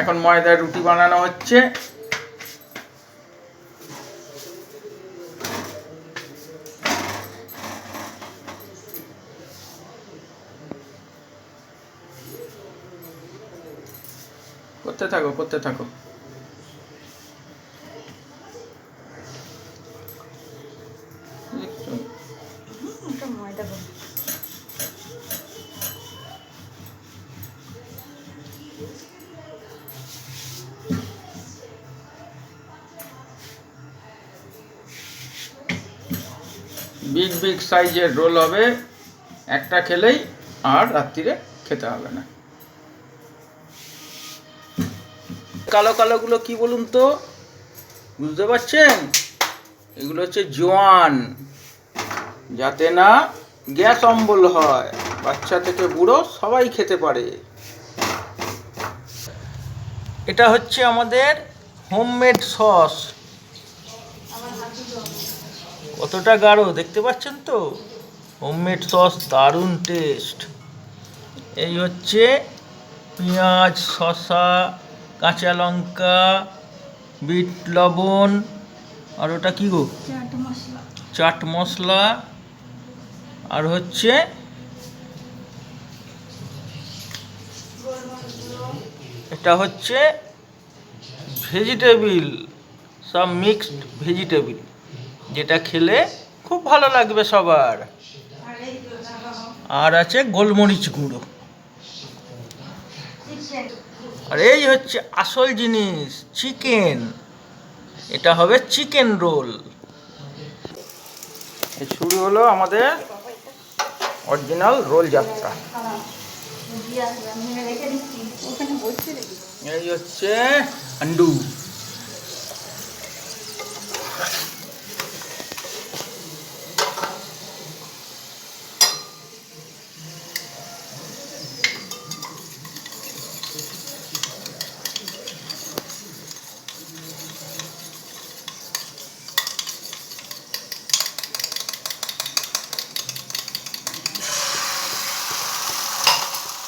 এখন ময়দার রুটি বানানো হচ্ছে। করতে থাকো করতে থাকো। ময়দা বিগ বিগ সাইজের রোল হবে। একটা খেলেই আর রাত্রিরে খেতে হবে না। কালো, কালোগুলো কি বলুন তো? বুঝতে পারছেন? এগুলো হচ্ছে জোয়ান। যাতে না গ্যাস অম্বল হয়। বাচ্চা থেকে বুড়ো সবাই খেতে পারে। এটা হচ্ছে আমাদের হোমমেড সস। কতটা গাঢ় দেখতে পাচ্ছেন তো? হোমমেড সস দারুণ টেস্ট এই হচ্ছে পেঁয়াজ শসা কাঁচা লঙ্কা বিট লবণ আর ওটা কী গো? চাট মশলা। আর হচ্ছে এটা হচ্ছে ভেজিটেবিল সব মিক্সড ভেজিটেবিল। যেটা খেলে খুব ভালো লাগবে সবার। আর আছে গোলমরিচ গুঁড়ো। আর এই হচ্ছে আসল জিনিস, চিকেন। এটা হবে চিকেন রোল। শুরু হলো আমাদের অরিজিনাল রোল যাত্রা। এই হচ্ছে আন্ডু।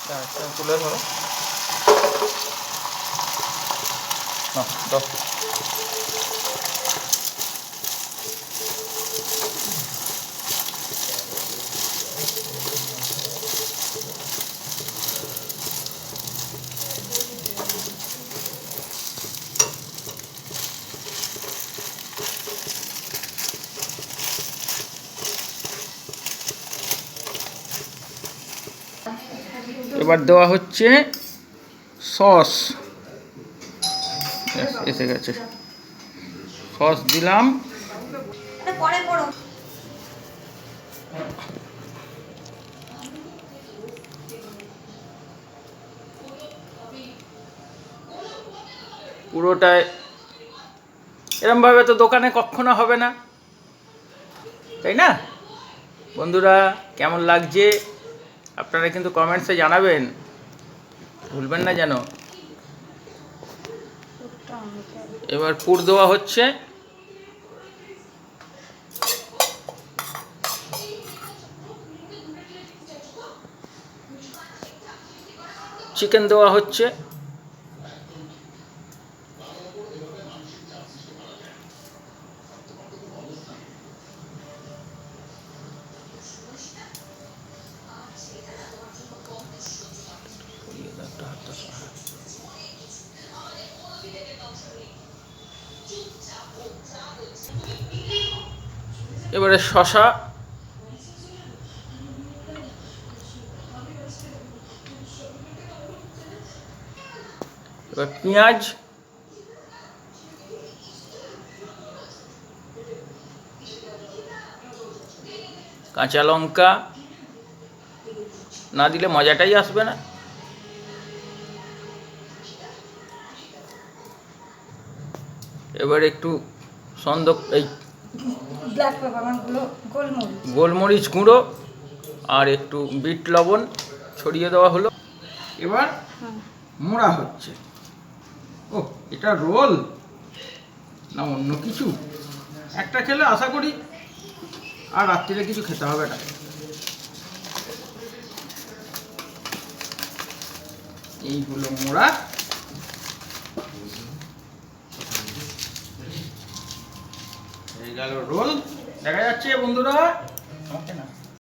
দাঁড়া, তুলে ধরো নাও, দাও। এবার দেওয়া হচ্ছে সস। এসে গেছে। সস দিলাম। আরে পরে করো। পুরোটায় এরমভাবে তো দোকানে কখনো হবে না। তাই না? বন্ধুরা কেমন লাগছে? আপনারা কিন্তু কমেন্টসে জানাবেন। ভুলবেন না যেন। এবার পুর দেওয়া হচ্ছে। চিকেন দেওয়া হচ্ছে। এবারে শশা। এবার পেঁয়াজ। কাঁচা লঙ্কা। না দিলে মজাটাই আসবে না। এবার একটু সন্দ এই মানে গুলো গোলমরিচ। গোলমরিচ গুঁড়ো আর একটু বিট লবণ ছড়িয়ে দেওয়া হলো। এবার মোড়া হচ্ছে। ও এটা রোল না অন্য কিছু? একটা খেলে আশা করি আর রাত্রিরে কিছু খেতে হবে না। এইগুলো মোড়া। গেল রোল। দেখা যাচ্ছে বন্ধুরা। ওকে না।